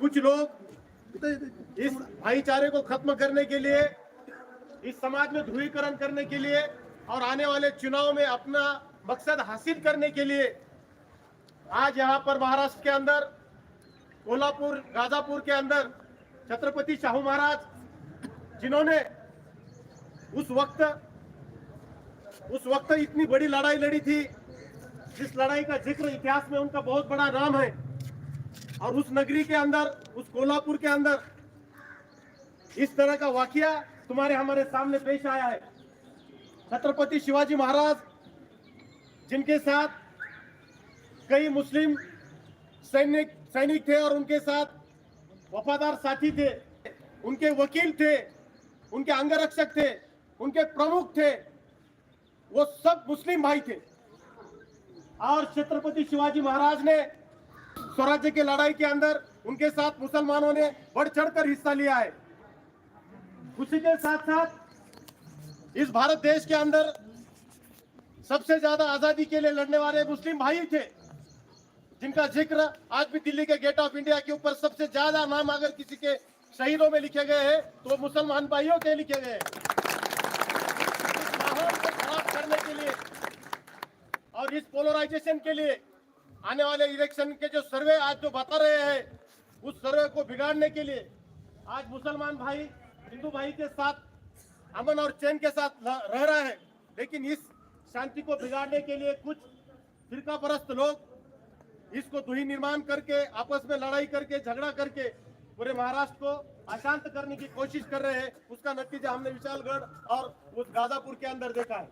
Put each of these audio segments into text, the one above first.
कुछ लोग इस भाईचारे को खत्म करने के लिए, इस समाज में ध्रुवीकरण करने के लिए और आने वाले चुनाव में अपना मकसद हासिल करने के लिए आज यहाँ पर महाराष्ट्र के अंदर, कोल्हापुर, गाजापुर के अंदर छत्रपति शाहू महाराज, जिन्होंने उस वक्त उस वक्त इतनी बड़ी लड़ाई लड़ी थी, जिस लड़ाई का ज़िक्र इतिहास में उनका बहुत बड़ा नाम है। और उस नगरी के अंदर, उस कोल्हापुर के अंदर, इस तरह का वाकया तुम्हारे हमारे सामने पेश आया है। छत्रपति शिवाजी महाराज, जिनके साथ कई मुस्लिम सैनिक सैनिक थे और उनके साथ वफादार साथी थे, उनके वकील थे, उनके अंगरक्षक थे, उनके प्रमुख थे, वो सब मुस्लिम भाई थे। और छत्रपति शिवाजी महाराज ने स्वराज्य की लड़ाई के अंदर उनके साथ मुसलमानों ने बढ़ चढ़कर हिस्सा लिया है। उसी के साथ साथ इस भारत देश के अंदर सबसे ज़्यादा आज़ादी के लिए लड़ने वाले मुस्लिम भाई थे, जिनका ज़िक्र आज भी दिल्ली के गेट ऑफ़ इंडिया के ऊपर सबसे ज़्यादा नाम अगर किसी के शहीदों में लिखे गए हैं तो मुसलमान भाइयों के लिखे गए हैं। माहौल को खराब करने के लिए और इस पोलराइजेशन के लिए आने वाले इलेक्शन के जो सर्वे आज जो बता रहे हैं, उस सर्वे को बिगाड़ने के लिए आज मुसलमान भाई, हिंदू भाई के साथ, अमन और चैन के साथ रह रहा है। लेकिन इस शांति को बिगाड़ने के लिए कुछ फिरका परस्त लोग इसको दुही निर्माण करके, आपस में लड़ाई करके, झगड़ा करके पूरे महाराष्ट्र को अशांत करने की कोशिश कर रहे हैं। उसका नतीजा हमने विशालगढ़ और उस गाजापुर के अंदर देखा है।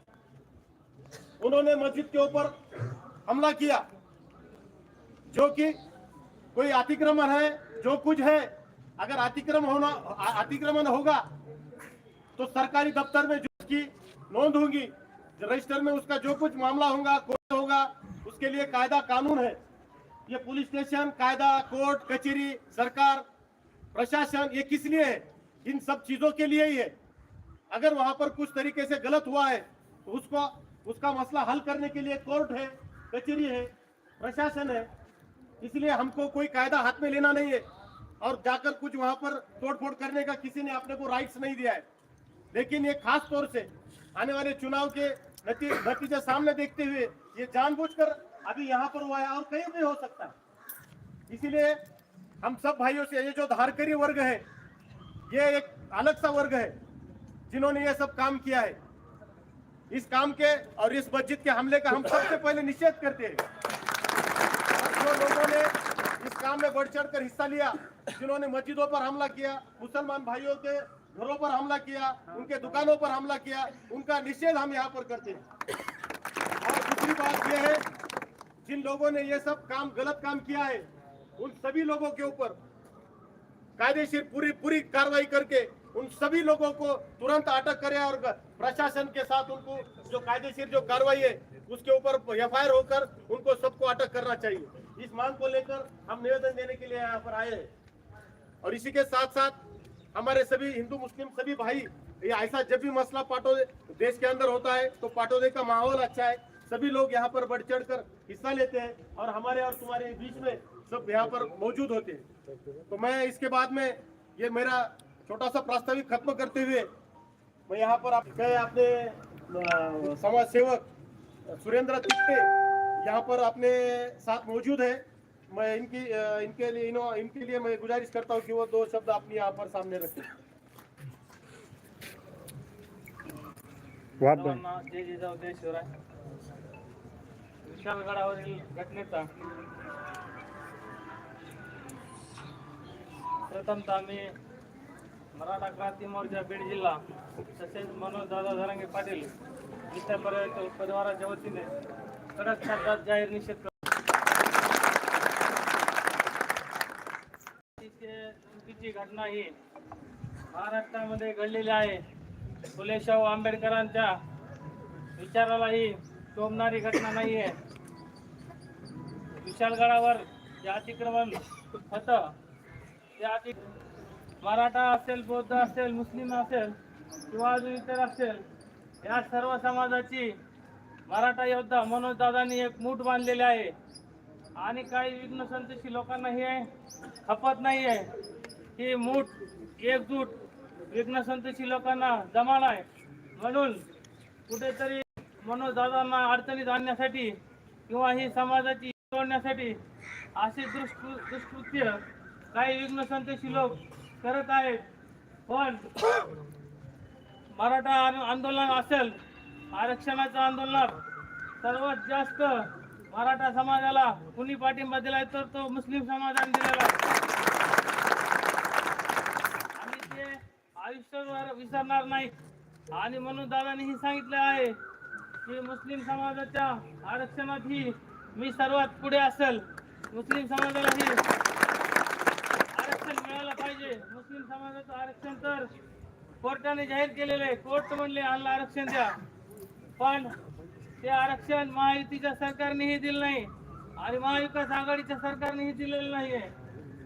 उन्होंने मस्जिद के ऊपर हमला किया। जो कि कोई अतिक्रमण है, जो कुछ है, अगर अतिक्रमण होना अतिक्रमण होगा तो सरकारी दफ्तर में जो उसकी नोंद होगी, रजिस्टर में उसका जो कुछ मामला होगा, कोर्ट होगा, उसके लिए कायदा कानून है। ये पुलिस स्टेशन, कायदा, कोर्ट, कचेरी, सरकार, प्रशासन, ये किस लिए है? इन सब चीज़ों के लिए ही है। अगर वहाँ पर कुछ तरीके से गलत हुआ है तो उसको, उसका मसला हल करने के लिए कोर्ट है, कचेरी है, प्रशासन है। इसलिए हमको कोई कायदा हाथ में लेना नहीं है। और जाकर कुछ वहाँ पर तोड़फोड़ करने का किसी ने अपने को राइट्स नहीं दिया है। लेकिन ये खास तौर से आने वाले चुनाव के नतीजे सामने देखते हुए ये जानबूझकर अभी यहाँ पर हुआ है और कहीं भी हो सकता है। इसीलिए हम सब भाइयों से, ये जो धारकरी वर्ग है, ये एक अलग सा वर्ग है, जिन्होंने ये सब काम किया है। इस काम के और इस मस्जिद के हमले का हम सबसे पहले निषेध करते हैं। जो लोगों ने इस काम में बढ़ चढ़ हिस्सा लिया, जिन्होंने मस्जिदों पर हमला किया, मुसलमान भाइयों के घरों पर हमला किया, उनके दुकानों पर हमला किया, उनका निषेध हम यहाँ पर करते हैं। और दूसरी बात यह है, जिन लोगों ने ये सब काम, गलत काम किया है, उन सभी लोगों के ऊपर कायदेशीर पूरी पूरी कार्रवाई करके उन सभी लोगों को तुरंत अटक करें और प्रशासन के साथ उनको जो कायदेशीर जो कार्रवाई है, उसके ऊपर एफ़ होकर उनको सबको अटक करना चाहिए। इस मांग को लेकर हम निवेदन देने के लिए यहाँ पर आए हैं। और इसी के साथ साथ हमारे सभी हिंदू, मुस्लिम सभी भाई, ये ऐसा जब भी मसला पाटोदे देश के अंदर होता है तो पाटोदे का माहौल अच्छा है। सभी लोग यहाँ पर बढ़ चढ़ कर हिस्सा लेते हैं और हमारे और तुम्हारे बीच में सब यहाँ पर मौजूद होते हैं। तो मैं इसके बाद में ये मेरा छोटा सा प्रास्ताविक खत्म करते हुए मैं यहाँ पर आप गए अपने समाज सेवक सुरेंद्र तिट्टे यहाँ पर अपने साथ मौजूद है। मैं इनकी इनके लिए इनो इनके लिए मैं गुजारिश करता हूँ कि वो दो शब्द अपने यहाँ पर सामने रखें। जय जिजाऊ जय विशालगडावरील घटनेचा प्रथमतः मी मराठा क्रांती मोर्चा बीड जिल्हा तसेच मनोज दादा धरंगे पाटील इतर परिवाराच्या वतीने कडक शब्दात जाहीर निषेध करतो चुकीची घटना ही महाराष्ट्रामध्ये घडलेली आहे. फुलेशाहू आंबेडकरांच्या विचारालाही शोभणारी घटना नाही आहे. विशालगडावर जे अतिक्रमण होतं ते अति मराठा असेल बौद्ध असेल मुस्लिम असेल किंवा अजून इतर असेल या सर्व समाजाची मराठा योद्धा मनोज दादांनी एक मूठ बांधलेले आहे. आणि काही विघ्न संतशी लोकांना हे खपत नाही आहे. ही मूठ एकजूट विघ्न संतशी लोकांना जमाना आहे. म्हणून कुठेतरी मनोदादांना अडचणीत आणण्यासाठी किंवा ही समाजाची तोडण्यासाठी असे दुष्कृ दुष्कृत्य काही विघ्न संतशी लोक करत आहेत. पण मराठा आंदोलन असेल आरक्षणाच्या आंदोलनात सर्वात जास्त मराठा समाजाला कुणी पाठिंबा दिलाय तर तो मुस्लिम समाजाने दिलेला आणि ते आयुष्यभर विसरणार नाही. आणि म्हणून दादांनी हे सांगितलं आहे की मुस्लिम समाजाच्या आरक्षणात ही मी सर्वात पुढे असेल. मुस्लिम समाजाला ही आरक्षण मिळालं पाहिजे. मुस्लिम समाजाचं आरक्षण तर कोर्टाने जाहीर केलेलं आहे. कोर्ट म्हणले आणलं आरक्षण द्या. पण ते आरक्षण महायुतीच्या सरकारनेही दिलं नाही आणि महाविकास आघाडीच्या सरकारनेही दिलेलं नाहीये.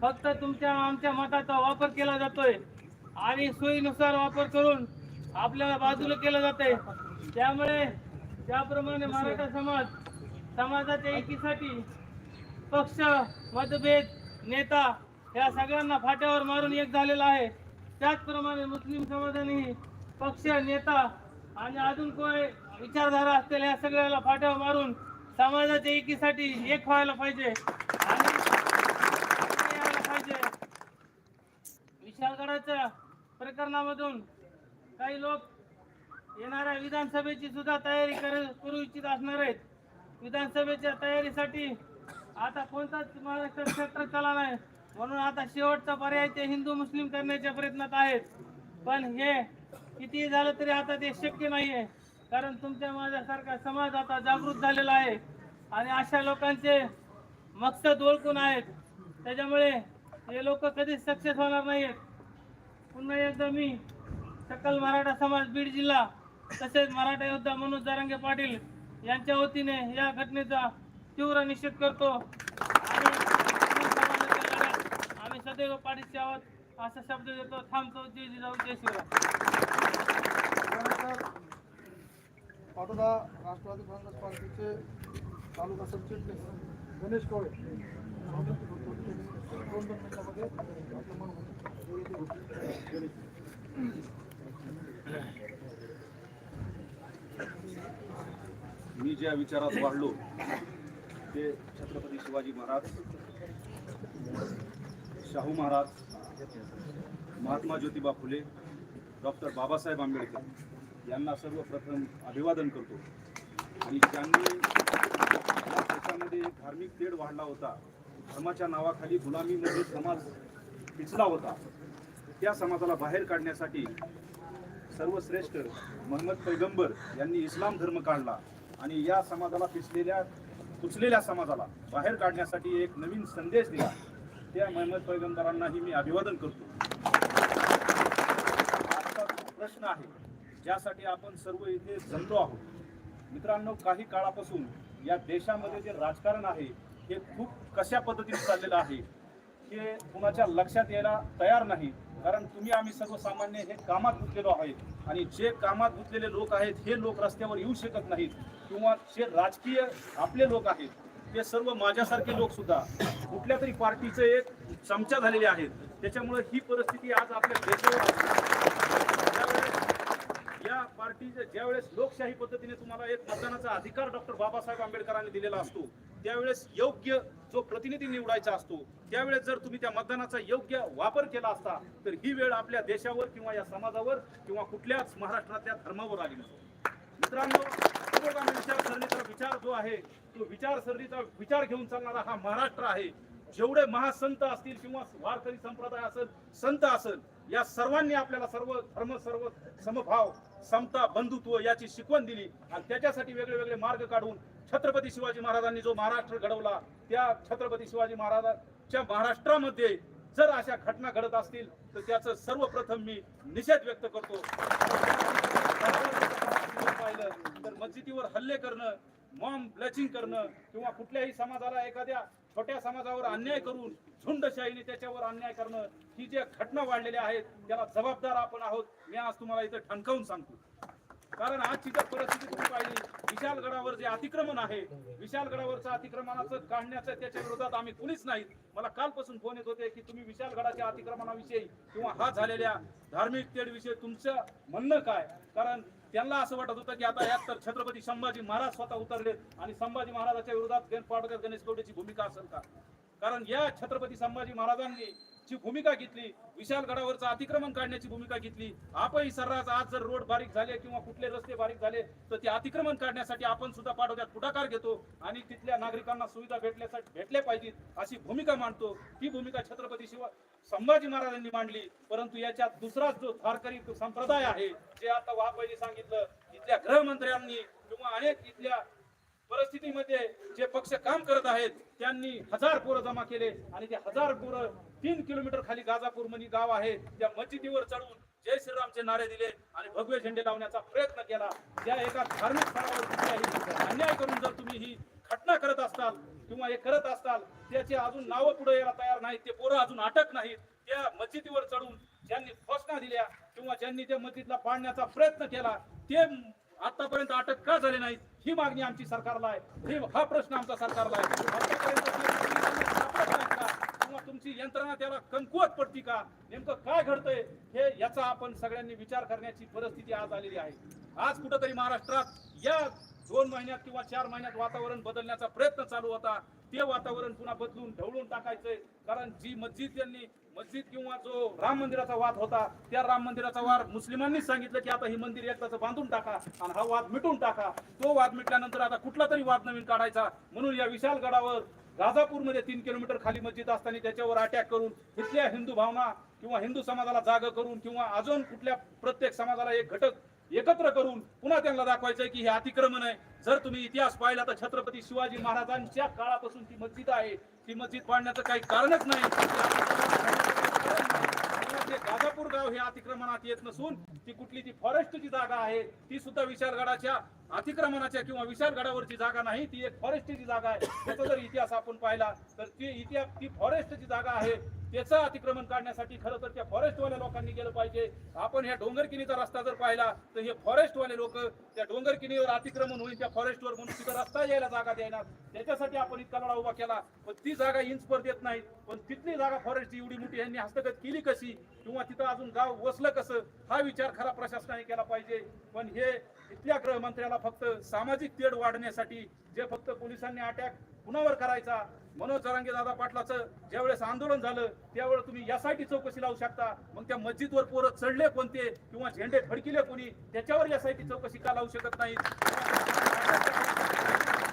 फक्त तुमच्या आमच्या मताचा वापर केला जातोय आणि सोयीनुसार वापर करून आपल्याला बाजूला केलं जातंय. त्यामुळे त्याप्रमाणे मराठा समाज समाजाच्या एकीसाठी पक्ष मतभेद नेता या सगळ्यांना फाट्यावर मारून एक झालेला आहे. त्याचप्रमाणे मुस्लिम समाजानेही पक्ष नेता आणि अजून कोणी विचारधारा असतील सगळ्याला फाट्यावर मारून समाजाच्या एकीसाठी एक व्हायला पाहिजे. आणि पाहिजे. विशालगडाच्या प्रकरणामधून काही लोक येणाऱ्या विधानसभेची सुद्धा तयारी कर- करू इच्छित असणार आहेत. विधानसभेच्या तयारीसाठी आता कोणताच महाराष्ट्र क्षेत्र चला नाही. म्हणून आता शेवटचा पर्याय ते हिंदू मुस्लिम करण्याच्या प्रयत्नात आहेत. पण हे किती झालं तरी आता ते शक्य नाही आहे कारण तुमच्या माझ्यासारखा समाज आता जागृत झालेला आहे. आणि अशा लोकांचे मकसद ओळखून आहेत. त्याच्यामुळे हे लोक कधीच सक्सेस होणार नाहीत पुन्हा एकदा मी सकल मराठा समाज बीड जिल्हा तसेच मराठा योद्धा मनोज जारंगे पाटील यांच्या वतीने या घटनेचा तीव्र निषेध करतो. आणि आम्ही सदैव पाठीशी आहोत. असा शब्द देतो थांबतो. जय जिजाऊ जय शिवराय. पाटोदा राष्ट्रवादी काँग्रेस पार्टीचे तालुका सरचिटणीस गणेश कोळे. दोन दोन मिनिटामध्ये मी ज्या विचारात वाढलो ते छत्रपती शिवाजी महाराज शाहू महाराज महात्मा ज्योतिबा फुले डॉक्टर बाबासाहेब आंबेडकर. यांना सर्वप्रथम अभिवादन करतो. आणि ज्यांनी देशामध्ये धार्मिक तेढ वाढला होता. धर्माच्या नावाखाली गुलामीमध्ये समाज पिचला होता. त्या समाजाला बाहेर काढण्यासाठी सर्वश्रेष्ठ मोहम्मद पैगंबर यांनी इस्लाम धर्म काढला आणि या समाजाला पिचलेल्या कुचलेल्या समाजाला बाहेर काढण्यासाठी एक नवीन संदेश दिला. त्या मोहम्मद पैगंबरांनाही मी अभिवादन करतो. आजचा प्रश्न आहे ज्यासाठी आपण सर्व इथे जमलो आहोत. मित्रांनो काही काळापासून या देशामध्ये जे राजकारण आहे हे खूप कशा पद्धतीने चाललेलं आहे हे कुणाच्या लक्षात यायला तयार नाही. कारण तुम्ही आम्ही सर्वसामान्य हे कामात गुंतलेलो आहेत. आणि जे कामात गुंतलेले लोक आहेत हे लोक रस्त्यावर येऊ शकत नाहीत. किंवा जे राजकीय आपले लोक आहेत ते सर्व माझ्यासारखे लोक सुद्धा कुठल्या तरी पार्टीचे एक चमचा झालेले आहेत. त्याच्यामुळे ही परिस्थिती आज आपल्या देशावर या पार्टीचे ज्यावेळेस लोकशाही पद्धतीने तुम्हाला एक मतदानाचा अधिकार डॉक्टर बाबासाहेब आंबेडकरांनी दिलेला असतो त्यावेळेस योग्य जो प्रतिनिधी निवडायचा असतो त्यावेळेस जर तुम्ही त्या मतदानाचा योग्य वापर केला असता तर ही वेळ आपल्या देशावर किंवा या समाजावर किंवा कुठल्याच महाराष्ट्रातल्या धर्मावर आली नसतो. मित्रांनो विचारसरणीचा विचार जो आहे तो विचारसरणीचा विचार घेऊन चालणारा हा महाराष्ट्र आहे. जेवढे महासंत असतील किंवा वारकरी संप्रदाय असेल संत असेल या सर्वांनी आपल्याला सर्व धर्म सर्व समभाव समता बंधुत्व याची शिकवण दिली आणि त्याच्यासाठी वेगळे वेगळे मार्ग काढून छत्रपती शिवाजी महाराजांनी जो महाराष्ट्र घडवला त्या छत्रपती शिवाजी महाराजांच्या महाराष्ट्रामध्ये जर अशा घटना घडत असतील तर त्याचं सर्वप्रथम मी निषेध व्यक्त करतो. पाहिलं तर मस्जिदीवर हल्ले करणं मॉम ब्लचिंग करणं किंवा कुठल्याही समाजाला एखाद्या छोट्या समाजावर अन्याय करून झुंडशाहीने त्याच्यावर अन्याय करणं ही जे घटना वाढलेल्या आहेत त्याला जबाबदार आपण आहोत मी आज तुम्हाला इथं ठणकावून सांगतो. कारण आजची जर परिस्थिती तुम्ही पाहिली विशालगडावर जे अतिक्रमण आहे विशालगडावरचं अतिक्रमणाचं काढण्याचं त्याच्या विरोधात आम्ही कुणीच नाहीत. मला कालपासून फोन येत होते की तुम्ही विशालगडाच्या अतिक्रमणाविषयी किंवा हा झालेल्या धार्मिक तेढविषयी तुमचं म्हणणं काय? कारण त्यांना असं वाटत होतं की आता यात तर छत्रपती संभाजी महाराज स्वतः उतरलेत आणि संभाजी महाराजाच्या विरोधात गण गणेश गौडेची भूमिका असेल का? कारण या छत्रपती संभाजी महाराजांनी जी भूमिका घेतली विशालगडावरचं अतिक्रमण काढण्याची भूमिका घेतली आपही सर्रास आज जर रोड बारीक झाले किंवा कुठले रस्ते बारीक झाले तर ते अतिक्रमण काढण्यासाठी आपण सुद्धा पाठवत्यात पुढाकार घेतो आणि तिथल्या नागरिकांना सुविधा भेटल्यासाठी भेटल्या पाहिजेत अशी भूमिका मांडतो. ती भूमिका छत्रपती शिवा संभाजी महाराजांनी मांडली. परंतु याच्यात दुसरा जो धारकरी संप्रदाय आहे जे आता वाहपैली सांगितलं इथल्या गृहमंत्र्यांनी किंवा अनेक इथल्या परिस्थितीमध्ये जे पक्ष काम करत आहेत त्यांनी हजार पोरं जमा केले आणि ते हजार पोरं तीन किलोमीटर खाली गाजापूरमध्ये गाव आहे त्या मस्जिदीवर चढून जय श्रीरामचे नारे दिले आणि भगवे झेंडे लावण्याचा प्रयत्न केला. त्या एका धार्मिक स्थळावर अन्याय करून जर तुम्ही ही घटना करत असताल किंवा हे करत असताल त्याचे अजून नावं पुढे यायला तयार नाहीत ते पोरं अजून अटक नाहीत त्या मस्जिदीवर चढून ज्यांनी घोषणा दिल्या किंवा ज्यांनी त्या मस्जिदला पाडण्याचा प्रयत्न केला ते आतापर्यंत अटक का झाली नाही? ही मागणी आमची सरकारला आहे. हा प्रश्न आमचा सरकारला आहे. किंवा तुमची यंत्रणा त्याला कमकुवत पडती का? नेमकं काय घडतंय? हे याचा आपण सगळ्यांनी विचार करण्याची परिस्थिती आज आलेली आहे. आज कुठंतरी महाराष्ट्रात या दोन महिन्यात किंवा चार महिन्यात वातावरण बदलण्याचा प्रयत्न चालू होता. ते वातावरण पुन्हा बदलून ढवळून टाकायचंय. कारण जी मस्जिद यांनी मस्जिद किंवा जो राम मंदिराचा वाद होता त्या राम मंदिराचा वाद मुस्लिमांनी सांगितलं की आता ही मंदिर एकदाच बांधून टाका आणि हा वाद मिटून टाका. तो वाद मिटल्यानंतर आता कुठला तरी वाद नवीन काढायचा. म्हणून या विशाल गडावर गाझापूरमध्ये तीन किलोमीटर खाली मस्जिद असताना त्याच्यावर अटॅक करून इथल्या हिंदू भावना किंवा हिंदू समाजाला जाग करून किंवा अजून कुठल्या प्रत्येक समाजाला एक घटक एकत्र करून पुन्हा त्यांना दाखवायचंय की हे अतिक्रमण आहे. जर तुम्ही इतिहास पाहिला तर छत्रपती शिवाजी महाराजांच्या काळापासून ती मस्जिद आहे. ती मस्जिद पाडण्याचं काही कारणच नाही. जे गाव हे अतिक्रमणात येत नसून ती कुठली ती फॉरेस्टची जागा आहे ती सुद्धा विशालगडाच्या अतिक्रमणाच्या किंवा विशालगडावरची जागा नाही ती एक फॉरेस्टची जागा आहे. त्याचा जर इतिहास आपण पाहिला तर ती इतिहास ती फॉरेस्टची जागा आहे. त्याचं अतिक्रमण काढण्यासाठी खरं तर त्या फॉरेस्टवाल्या लोकांनी गेलं पाहिजे. आपण ह्या डोंगरकिनीचा रस्ता जर पाहिला तर हे फॉरेस्टवाले लोक त्या डोंगरकिनीवर अतिक्रमण होईल त्या फॉरेस्टवर म्हणून तिथं रस्ता यायला जागा द्यायला त्याच्यासाठी आपण इतका लढा उभा केला पण ती जागा इंचभर देत नाही. पण तिथली जागा फॉरेस्टची एवढी मोठी यांनी हस्तगत केली कशी? किंवा तिथं अजून गाव वसलं कसं? हा विचार खरा प्रशासनाने केला पाहिजे. पण हे इथल्या गृहमंत्र्याला फक्त सामाजिक तेढ वाढण्यासाठी जे फक्त पोलिसांनी अटॅक कुणावर करायचा मनोज जरांगे दादा पाटलाचं ज्यावेळेस आंदोलन झालं त्यावेळेस तुम्ही यासाठी चौकशी लावू शकता. मग त्या मस्जिदवर पोरं चढले कोणते किंवा झेंडे फडकिले कोणी त्याच्यावर यासाठी चौकशी का लावू शकत नाही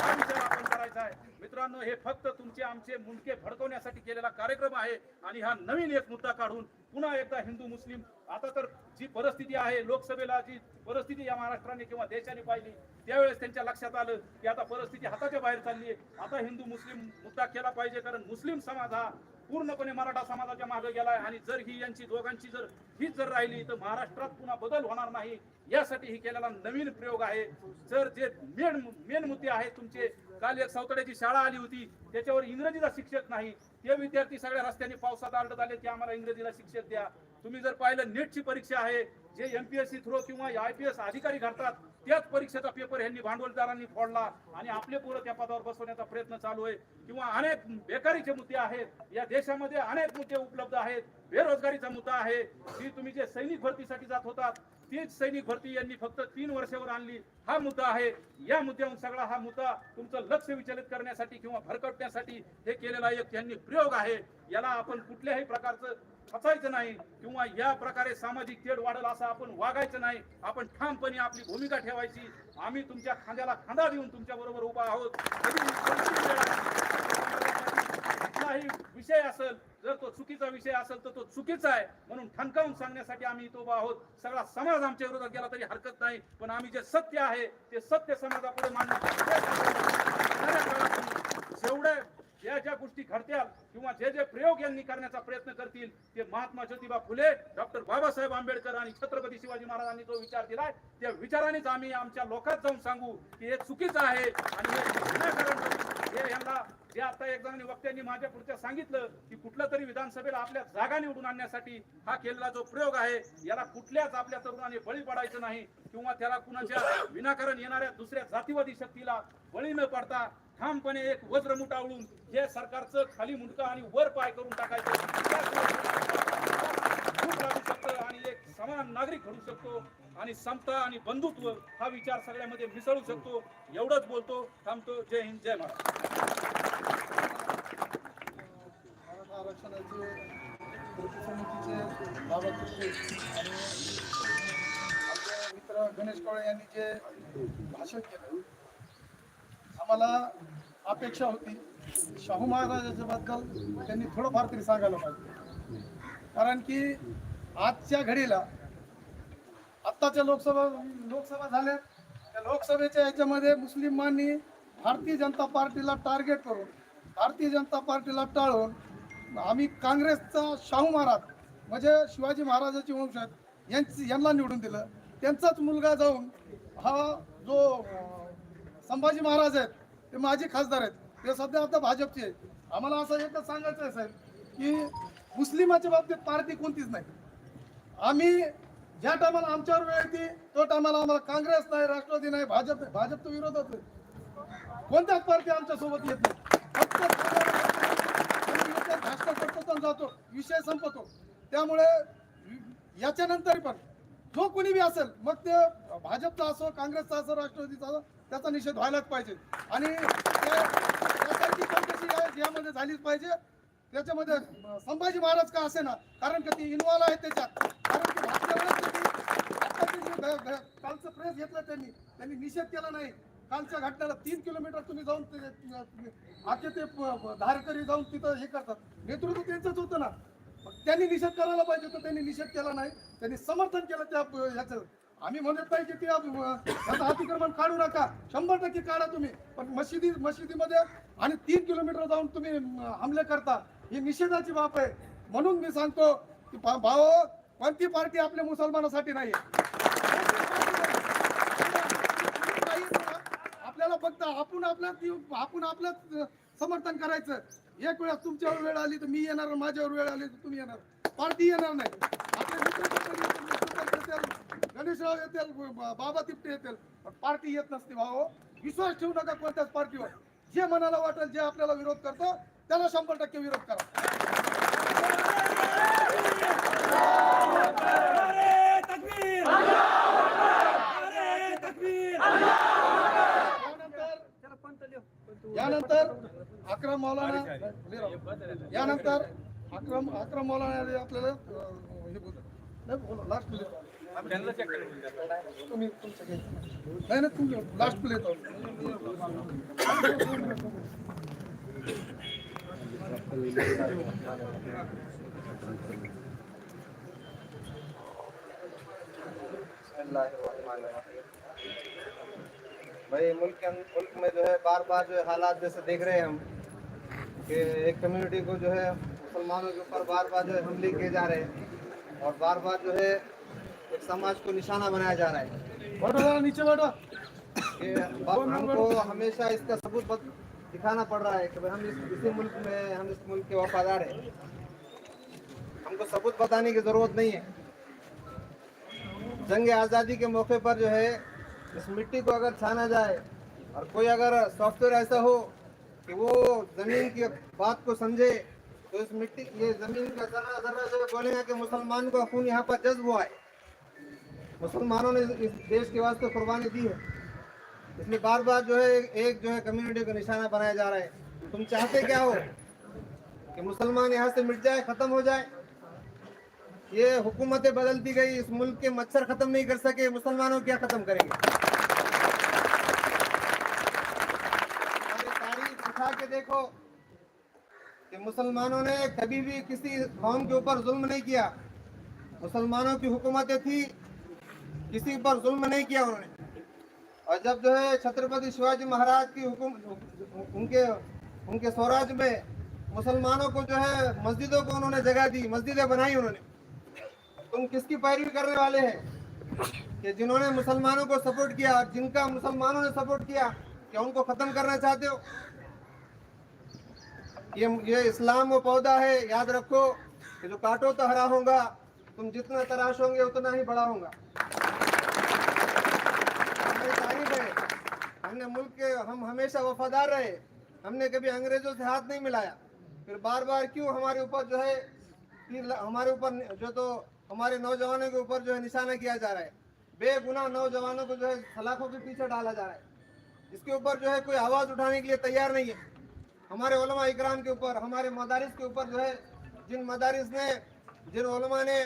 हा विचार आपण करायचा आहे मित्रांनो हे फक्त तुमचे आमचे मुंडके भडकवण्यासाठी केलेला कार्यक्रम आहे आणि हा नवीन एक मुद्दा काढून पुन्हा एकदा हिंदू मुस्लिम आता तर जी परिस्थिती आहे लोकसभेला जी परिस्थिती या महाराष्ट्राने किंवा देशाने पाहिली त्यावेळेस त्यांच्या लक्षात आलं की आता परिस्थिती हाताच्या बाहेर चालली आहे. आता हिंदू मुस्लिम मुद्दा केला पाहिजे कारण मुस्लिम समाज हा पूर्णपणे मराठा समाजाच्या मागे गेलाय आणि जर ही यांची दोघांची जर हीच जर राहिली तर महाराष्ट्रात पुन्हा बदल होणार नाही. यासाठी ही केलेला नवीन प्रयोग आहे. जर जे मेन मेन मुद्दे आहेत तुमचे काल एक सौतड्याची शाळा आली होती त्याच्यावर इंग्रजीचा शिक्षक नाही. ते विद्यार्थी सगळ्या रस्त्याने पावसात आरडत आले ते आम्हाला इंग्रजीला शिक्षक द्या. तुम्ही जर पाहिलं नेटची परीक्षा आहे. जे एमपीएससी थ्रो किंवा आय पी एस अधिकारी घडतात त्याच परीक्षेचा पेपर यांनी भांडवलदारांनी फोडला आणि आपले पोरं त्या पदावर बसवण्याचा प्रयत्न चालू आहे. किंवा अनेक बेकारीचे मुद्दे आहेत. या देशामध्ये अनेक मुद्दे उपलब्ध आहेत. बेरोजगारीचा मुद्दा आहे. जी तुम्ही जे सैनिक भरतीसाठी जात होतात तीच सैनिक भरती यांनी फक्त तीन वर्षावर आणली. हा मुद्दा आहे. या मुद्द्याहून सगळा हा मुद्दा तुमचं लक्ष विचलित करण्यासाठी किंवा भरकटण्यासाठी हे केलेला एक त्यांनी प्रयोग आहे. याला आपण कुठल्याही प्रकारचं खचायचं नाही किंवा या प्रकारे सामाजिक तेढ वाढेल असं आपण वागायचं नाही आपण ठामपणे आपली भूमिका ठेवायची. आम्ही तुमच्या खांद्याला खांदा देऊन तुमच्या बरोबर उभा आहोत. कुठलाही विषय असेल जर तो चुकीचा विषय असेल तर तो चुकीचा आहे. म्हणून ठणकावून सांगण्यासाठी आम्ही इथं उभा आहोत. सगळा समाज आमच्या विरोधात गेला तरी हरकत नाही. पण आम्ही जे सत्य आहे ते सत्य समाजापुढे मांडण्याचा प्रयत्न जेवढे ज्या ज्या गोष्टी घडत्या किंवा जे जे प्रयोग यांनी करण्याचा प्रयत्न करतील ते महात्मा ज्योतिबा फुले डॉक्टर बाबासाहेब आंबेडकर आणि छत्रपती शिवाजी महाराजांनी जो विचार दिलाय त्या विचारानेच आम्ही आमच्या लोकात जाऊन सांगू की हे चुकीचं आहे आणि हे यांना जे आता एक जणांनी वक्त्यांनी माझ्या पुढच्या सांगितलं की कुठलं तरी विधानसभेला आपल्या जागा निवडून आणण्यासाठी हा केलेला जो प्रयोग आहे याला कुठल्याच आपल्या तरुणाने बळी पडायचं नाही किंवा त्याला कुणाच्या विनाकारण येणाऱ्या दुसऱ्या जातीवादी शक्तीला बळी न पडता ठामपणे एक वज्र मुठावळून हे सरकारचं खाली मुंडका आणि वर पाय करून टाकायचं आणि एक समान नागरिक घडू शकतो आणि समता आणि बंधुत्व हा विचार सगळ्यामध्ये मिसळू शकतो. एवढंच बोलतो. थांबतो. जय हिंद. जय महाराज आरक्षणाचे कृती समितीचे आणि आमचे मित्र गणेश काळे यांनी जे भाषण केलं आम्हाला अपेक्षा होती शाहू महाराजाच्या बद्दल त्यांनी थोडंफार तरी सांगायला पाहिजे. कारण की आजच्या घडीला आत्ताच्या लोकसभा लोकसभा झाल्या. त्या लोकसभेच्या याच्यामध्ये मुस्लिमांनी भारतीय जनता पार्टीला टार्गेट करून भारतीय जनता पार्टीला टाळून आम्ही काँग्रेसचा शाहू महाराज म्हणजे शिवाजी महाराजाचे वंशज यांची यांना निवडून दिलं. त्यांचाच मुलगा जाऊन हा जो संभाजी महाराज आहेत ते माजी खासदार आहेत ते सध्या आता भाजपचे आहेत. आम्हाला असं एकच सांगायचं आहे साहेब की मुस्लिमाच्या बाबतीत पार्टी कोणतीच नाही. आम्ही ज्या टायमाला आमच्यावर वेळ येते तो टायमाला आम्हाला काँग्रेस नाही राष्ट्रवादी नाही भाजप भाजप तर विरोधात कोणत्याच पार्टी आमच्यासोबत येत नाही फक्त आम्ही येतो, भाषण जातो विषय संपतो. त्यामुळे याच्यानंतर पण जो कोणी बी असेल मग ते भाजपचा असो काँग्रेसचा असो राष्ट्रवादीचा असो त्याचा निषेध व्हायलाच पाहिजे. आणि त्यासारखी चौकशी यामध्ये झालीच पाहिजे. त्याच्यामध्ये संभाजी महाराज का असे ना कारण की ती इन्व्हॉल्व आहे त्याच्यात. कारण की मागच्या वेळेस त्यांनी- कालचं प्रेस घेतला त्यांनी त्यांनी निषेध केला नाही. कालच्या घटनेला तीन किलोमीटर तुम्ही जाऊन आखे ते धारकरी जाऊन तिथं हे करतात. नेतृत्व त्यांचंच होतं ना. त्यांनी निषेध करायला पाहिजे तर त्यांनी निषेध केला नाही. त्यांनी समर्थन केलं त्या ह्याचं. आम्ही म्हणत नाही की ते अ, अतिक्रमण काढू नका. शंभर टक्के काढा तुम्ही. पण मशिदी मशिदीमध्ये आणि तीन किलोमीटर जाऊन तुम्ही हमले करता ही निषेधाची बाब आहे. म्हणून मी सांगतो की भाऊ भाव कोणती पार्टी आपल्या मुसलमानासाठी नाही आपल्याला फक्त आपण आपल्या आपण आपलं समर्थन करायचं. एक वेळा तुमच्यावर वेळ आली तर मी येणार माझ्यावर वेळ आली तर तुम्ही येणार. पार्टी येणार नाही. आपले येतील, गणेशराव येतील बाबा तिपटे येतील. पण पार्टी येत नसते भाऊ. विश्वास ठेवू नका कोणत्याच पार्टीवर. जे मनाला वाटेल जे आपल्याला विरोध करतो त्याला शंभर टक्के विरोध करा. यानंतर अक्रम मौलाना यानंतर अक्रम अक्रम मौलाना आपल्याला हे बोलतात. नाही, बोला, last ला येतो. तुम्ही तुमचं. नाही नाही तुम्ही लास्ट प्ले येतो भाई मुल्क के मुल्क में जो है बार बार जो है हालात जैसे देख रहे हैं हम कि एक कम्युनिटी को जो है मुसलमानों के ऊपर बार बार जो है हमले किए जा रहे हैं और बार बार जो है एक समाज को निशाना बनाया जा रहा है। बैठो जरा नीचे बैठो। कि हमको हमेशा इसका सबूत दिखाना पड़ रहा है कि हम इस इसी मुल्क में हम इस मुल्क के वफादार हैं। हमको सबूत बताने की ज़रूरत नहीं है। जंग आज़ादी के मौके पर जो है इस मिट्टी को अगर छाना जाए और कोई अगर सॉफ्टवेयर ऐसा हो कि वो ज़मीन की बात को समझे तो इस मिट्टी, ये ज़मीन का जरा जरा जो बोलेगा कि मुसलमान का खून यहाँ पर जज्ब हुआ है। मुसलमानों ने इस देश के वास्ते कुर्बानी दी है। इसलिए बार बार जो है, एक जो है कम्युनिटी को निशाना बनाया जा रहा है। तुम चाहते क्या हो? कि मुसलमान यहाँ से मिट जाए, खत्म हो जाए? ये हुकूमतें बदलती गई, इस मुल्क के मच्छर खत्म नहीं कर सके, मुसलमानों क्या खत्म करेंगे हमारी तारीख उठा के देखो कि मुसलमानों ने कभी भी किसी कौम के ऊपर जुल्म नहीं किया। मुसलमानों की हुकूमतें थी, किसी पर जुल्म नहीं किया उन्होंने। और जब जो है छत्रपति शिवाजी महाराज की हुकुम, उनके उनके स्वराज में मुसलमानों को जो है मस्जिदों को उन्होंने जगह दी, मस्जिदें बनाई उन्होंने। तुम किसकी पैरवी करने वाले हैं? कि जिन्होंने मुसलमानों को सपोर्ट किया जिनका मुसलमानों ने सपोर्ट किया, क्या उनको खत्म करना चाहते हो? ये ये इस्लाम वो पौधा है, याद रखो कि जो काटो तो हरा होगा, तुम जितना तराशोगे उतना ही बड़ा होगा। हमने मुल्क के, हम हमेशा वफादार रहे, हमने कभी अंग्रेज़ों से हाथ नहीं मिलाया। फिर बार बार क्यों हमारे ऊपर जो है हमारे ऊपर जो तो हमारे नौजवानों के ऊपर जो है निशाना किया जा रहा है। बेगुनाह नौजवानों को जो है सलाखों के पीछे डाला जा रहा है। इसके ऊपर जो है कोई आवाज़ उठाने के लिए तैयार नहीं है। हमारे उलमा इकराम के ऊपर हमारे मदारिस के ऊपर जो है जिन मदारिस ने जिन उलमा ने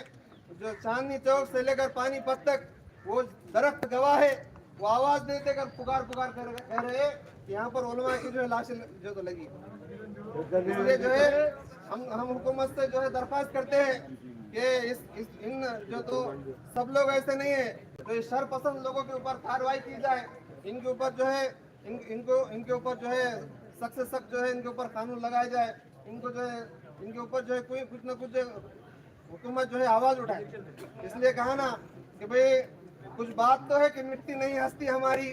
जो चांदनी चौक से लेकर पानीपत तक वो दरख्त गवाह है वो आवाज़ नहीं देकर पुकार पुकार कर कह रहे यहाँ पर उलमा की जो है लाशें जो तो लगी। इसलिए जो है हम हम हुकूमत से जो है दरख्वास्त करते हैं कि इस, इस इन जो तो सब लोग ऐसे नहीं है तो इस शर पसंद लोगों के ऊपर कार्रवाई की जाए। इनके ऊपर जो है इन, इनको इनके ऊपर जो है सख्त से सख्त जो है इनके ऊपर कानून लगाया जाए, इनको जो है, इनके ऊपर जो है कोई कुछ ना कुछ हुकूमत जो है आवाज़ उठाए। इसलिए कहा ना कि भाई, कुछ बात तो है कि मिट्टी नहीं हंसती हमारी।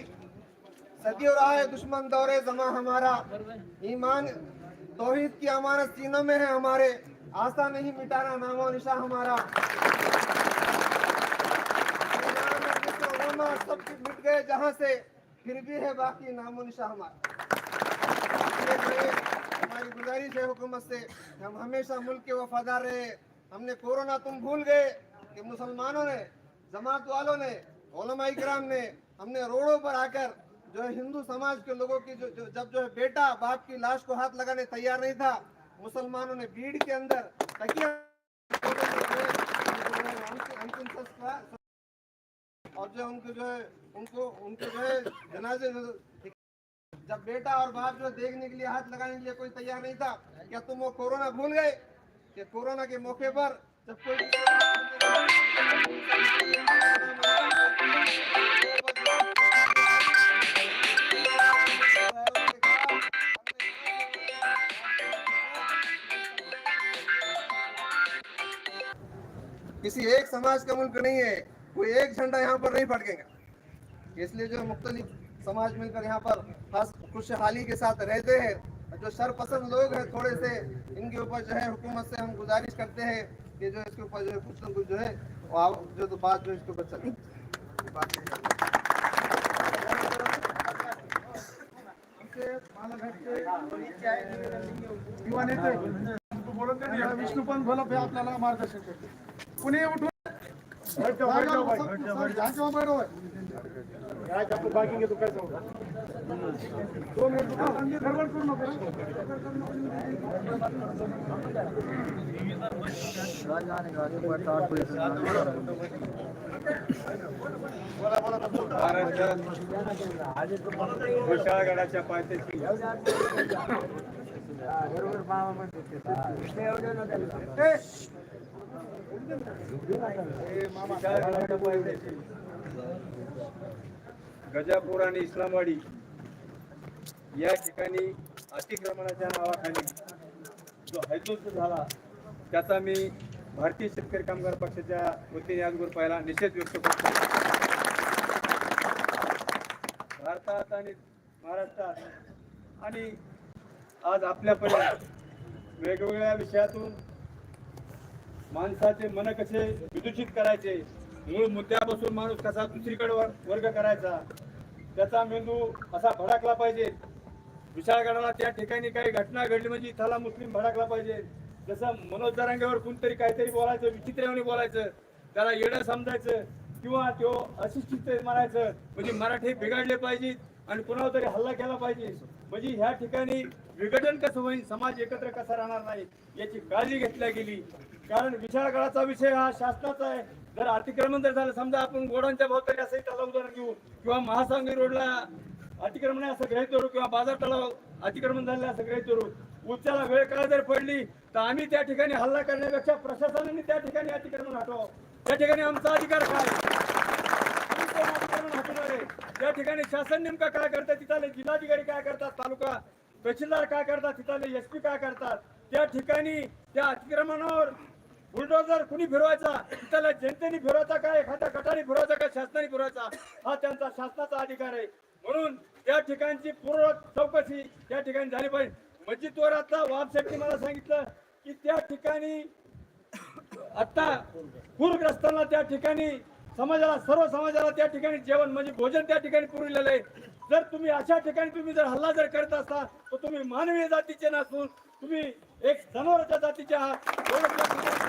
सदियों रहा है दुश्मन दौरे, जमा हमारा। ईमान, तौहीद की अमानत सीनों में है हमारे। आशा नहीं मिटाना, नामो निशा हमारा। सब मिट गए जहाँ से, फिर भी है बाकी नामो निशा हमारा। हमारी गुजारिश है हुकूमत से हम हमेशा मुल्क के वफादार रहे। हमने कोरोना तुम भूल गए कि मुसलमानों ने जमात वालों ने इकराम ने हमने रोडों पर आकर जो हिंदू समाज के लोगों की जो, जो जब जो है बेटा बाप की लाश को हाथ लगाने तैयार नहीं था मुसलमानों ने भीड़ के अंदर और जो उनको जो है उनको उनको जो है जनाजे जब बेटा और बाप जो देखने के लिए हाथ लगाने के लिए कोई तैयार नहीं था, क्या तुम वो कोरोना भूल गए? कि कोरोना के मौके पर जब कोई किसी एक समाज का मुल्क नहीं है, कोई एक झंडा यहाँ पर नहीं फटकेगा। इसलिए जो मुख्तलिफ़ समाज मिलकर यहाँ पर खुशहाली के साथ रहते हैं। जो शरपसंद लोग हैं थोड़े से, इनके ऊपर जो है हुकूमत से हम गुजारिश करते हैं कि जो इसके ऊपर जो है कुछ ना कुछ जो है जो तो बात जो इसके ऊपर चले नेते विष्णुपंत भलप हे आपल्याला मार्गदर्शन करते उठून नका. घोषाळगडाच्या पायथ्याशी. पायथ्याशी गजापूर आणि इस्लामवाडी या ठिकाणी अतिक्रमणाच्या नावाखाली जो हैदोस झाला त्याचा मी भारतीय शेतकरी कामगार पक्षाच्या वतीने आज पहिला निषेध व्यक्त करतो. भारतात आणि महाराष्ट्रात आणि आज आपल्यापर्यंत वेगवेगळ्या विषयातून माणसाचे मन कसे विदूषित करायचे? मूळ मुद्द्यापासून माणूस कसा दुसरीकडे वर- वर्ग करायचा? त्याचा मेंदू असा भडकला पाहिजे. विशाळगडाला त्या ठिकाणी काही घटना घडली म्हणजे इथला मुस्लिम भडकला पाहिजे. जसं मनोज दरांगेवर कोणतरी काहीतरी बोलायचं विचित्रपणे बोलायचं त्याला येडं समजायचं किंवा तो अशिक्षित म्हणायचं म्हणजे मराठी बिघडले पाहिजेत आणि कुणावर तरी हल्ला केला पाहिजे. म्हणजे ह्या ठिकाणी विघटन कसं होईल समाज एकत्र कसा राहणार नाही? याची काळजी घेतल्या गेली. कारण विशाळगडाचा विषय हा शासनाचा आहे. जर अतिक्रमण जर झालं समजा आपण गोडांच्या भोवताली असं त्याला उदाहरण घेऊ किंवा महासांगी रोडला अतिक्रमण आहे असं ग्रहित धरू किंवा बाजार तलाव अतिक्रमण झालं असं ग्रहित धरू उच्चाला वेळ काळ जर पडली तर आम्ही त्या ठिकाणी हल्ला करण्यापेक्षा प्रशासनाने त्या ठिकाणी अतिक्रमण हटवावं. त्या ठिकाणी आमचा अधिकार काय? अतिक्रमण हटवणार आहे? त्या ठिकाणी शासन नेमका काय करतात तिथले जिल्हाधिकारी काय करतात? तालुका तहसीलदार काय करतात? तिथले एस पी काय करतात? त्या ठिकाणी त्या अतिक्रमणावर बुलडोजर कुणी फिरवायचा? त्याला जनतेने फिरवायचा काय एखाद्या गटाने फिरवायचा काय शासनाने फिरवायचा? हा त्यांचा शासनाचा अधिकार आहे. म्हणून त्या ठिकाणची पूर्ण चौकशी त्या ठिकाणी झाली पाहिजे. मस्जिदवर आता वाबसाहेबनी मला सांगितलं की त्या ठिकाणी आता पूरग्रस्तांना त्या ठिकाणी समाजाला सर्व समाजाला त्या ठिकाणी जेवण म्हणजे भोजन त्या ठिकाणी पुरविलेलं आहे. जर तुम्ही अशा ठिकाणी तुम्ही जर हल्ला जर करत असता तर तुम्ही मानवीय जातीचे नसून तुम्ही एक जनावराच्या जातीचे आहात.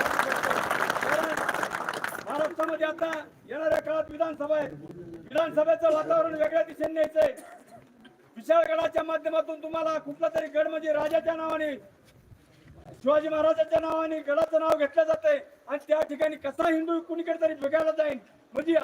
महाराष्ट्रामध्ये आता येणाऱ्या काळात विधानसभा आहे विधानसभेचं वातावरण वेगळ्या दिशेने न्यायचंय. विशाळगडाच्या माध्यमातून तुम्हाला कुठला तरी गड म्हणजे राजाच्या नावाने शिवाजी महाराजांच्या नावाने गडाचं नाव घेतलं जाते आणि त्या ठिकाणी कसा हिंदू कुणीकडे तरी बिघडला जाईल म्हणजे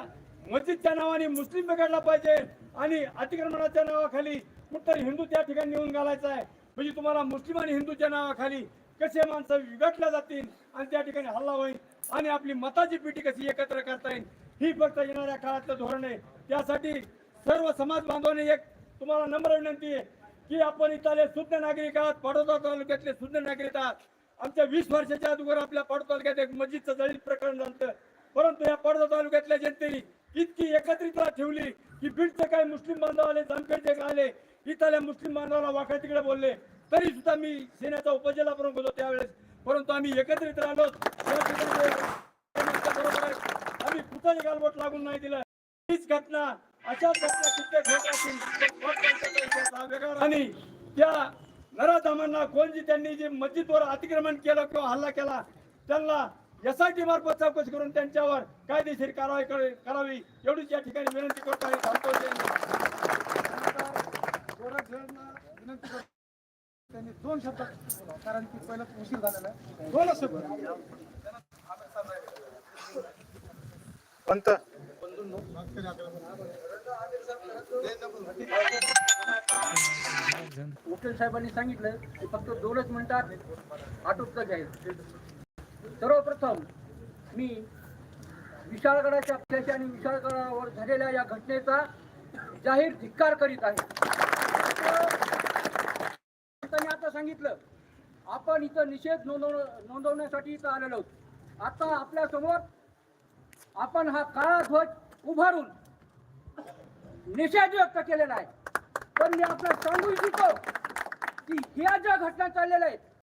मस्जिदच्या नावाने मुस्लिम बिघडला पाहिजे आणि अतिक्रमणाच्या नावाखाली कुठतरी हिंदू त्या ठिकाणी नेऊन घालायचा आहे. म्हणजे तुम्हाला मुस्लिम आणि हिंदूच्या नावाखाली कसे माणसं विघटल्या जातील आणि त्या ठिकाणी हल्ला होईल आणि आपली मताची पिठी कशी एकत्र करता येईल ही फक्त येणाऱ्या काळातलं धोरण आहे. त्यासाठी सर्व समाज बांधवांनी एक तुम्हाला नम्र विनंती आहे की आपण इथले शुद्ध नागरिक आहात पडोदा तालुक्यातले शुद्ध नागरिक आहात. आमच्या वीस वर्षाच्या अगोदर आपल्या पाडोदा तालुक्यात एक मस्जिदचं जळीत प्रकरण झालं परंतु या पडोदा तालुक्यातल्या जनतेने इतकी एकत्रितता ठेवली की बीडचे काही मुस्लिम बांधव आले जामखेडचे आले इथल्या मुस्लिम बांधवाला वाकडे तिकडे बोलले तरी सुद्धा मी सेनेचा उपजिल्हा प्रमुख होतो त्यावेळेस. परंतु आम्ही एकत्रित राहिलो. आम्ही कुठंही गालबोट लागून नाही दिलं. हीच घटना अशाच घटना कित्येक होत आणि त्या नराधामांना कोण जी त्यांनी जे मस्जिदवर अतिक्रमण केलं किंवा हल्ला केला त्यांना एसआयटी मार्फत चौकशी करून त्यांच्यावर कायदेशीर कारवाई करावी एवढीच या ठिकाणी विनंती करतो आणि थांबतो जय हिंद. थोडं जणांना विनंती करतो त्यांनी दोन शब्द. कारण की पहिलं उशीर झालेला आहे. दोन शब्द. साहेबांनी सांगितलं की फक्त दोनच मिनिटात आटोपतं जाईल सर्वप्रथम मी विशाळगडाच्या आपल्याशी आणि विशाळगडावर झालेल्या या घटनेचा जाहीर धिक्कार करीत आहे त्यांनी आता सांगितलं. आपण इथं निषेध नोंदव नोंदवण्यासाठी इथं आलेलो आहोत. आता आपल्यासमोर आपण हा काळा ध्वज उभारून निषेध व्यक्त केलेला आहे. पण मी आपल्याला सांगू इच्छितो की ह्या ज्या घटना चाललेल्या आहेत